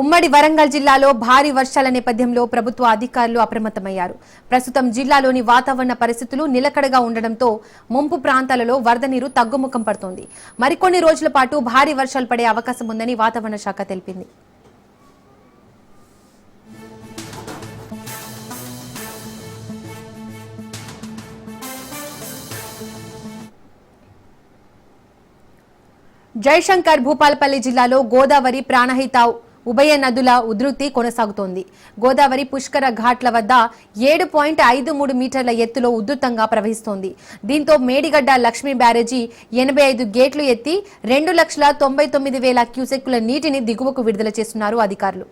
ఉమ్మడి వరంగల్ జిల్లాలో భారీ వర్షాల నేపథ్యంలో ప్రభుత్వ అధికారులు అప్రమత్తమయ్యారు. ప్రస్తుతం జిల్లాలోని వాతావరణ పరిస్థితులు నిలకడగా ఉండడంతో ముంపు ప్రాంతాలలో వరద నీరు తగ్గుముఖం పడుతోంది. మరికొన్ని రోజుల పాటు భారీ వర్షాలు పడే అవకాశం ఉందని వాతావరణ శాఖ తెలిపింది. జయశంకర్ భూపాలపల్లి జిల్లాలో గోదావరి ప్రాణహిత ఉభయ నదుల ఉధృతి కొనసాగుతోంది. గోదావరి పుష్కర ఘాట్ల వద్ద ఏడు పాయింట్ ఐదు మూడు మీటర్ల ఎత్తులో ఉధృతంగా ప్రవహిస్తోంది. దీంతో మేడిగడ్డ లక్ష్మీ బ్యారేజీ ఎనభై ఐదు గేట్లు ఎత్తి రెండు లక్షల తొంభై తొమ్మిది వేల క్యూసెక్కుల నీటిని దిగువకు విడుదల చేస్తున్నారు అధికారులు.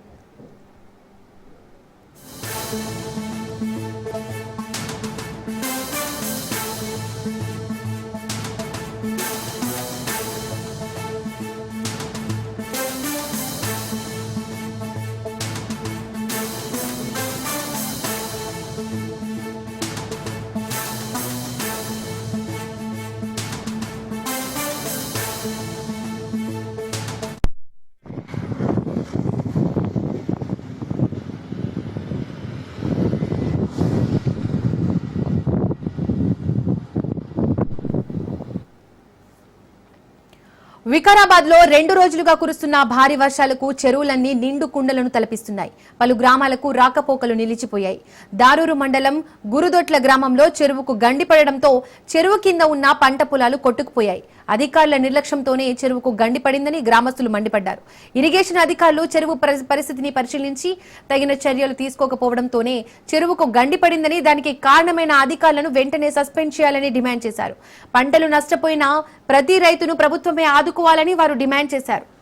వికారాబాద్లో రెండు రోజులుగా కురుస్తున్న భారీ వర్షాలకు చెరువులన్నీ నిండు కుండలను తలపిస్తున్నాయి. పలు గ్రామాలకు రాకపోకలు నిలిచిపోయాయి. దారూరు మండలం గురుదొట్ల గ్రామంలో చెరువుకు గండి పడడంతో చెరువు కింద ఉన్న పంట పొలాలు కొట్టుకుపోయాయి. అధికారుల నిర్లక్ష్యంతోనే చెరువుకు గండి పడిందని గ్రామస్తులు మండిపడ్డారు. ఇరిగేషన్ అధికారులు చెరువు పరి- పరిస్థితిని పరిశీలించి తగిన చర్యలు తీసుకోకపోవడంతోనే చెరువుకు గండి పడిందని దానికి కారణమైన అధికారులను వెంటనే సస్పెండ్ చేయాలని డిమాండ్ చేశారు. పంటలు నష్టపోయిన ప్రతి రైతును ప్రభుత్వమే ఆదుకోవాలని వారు డిమాండ్ చేశారు.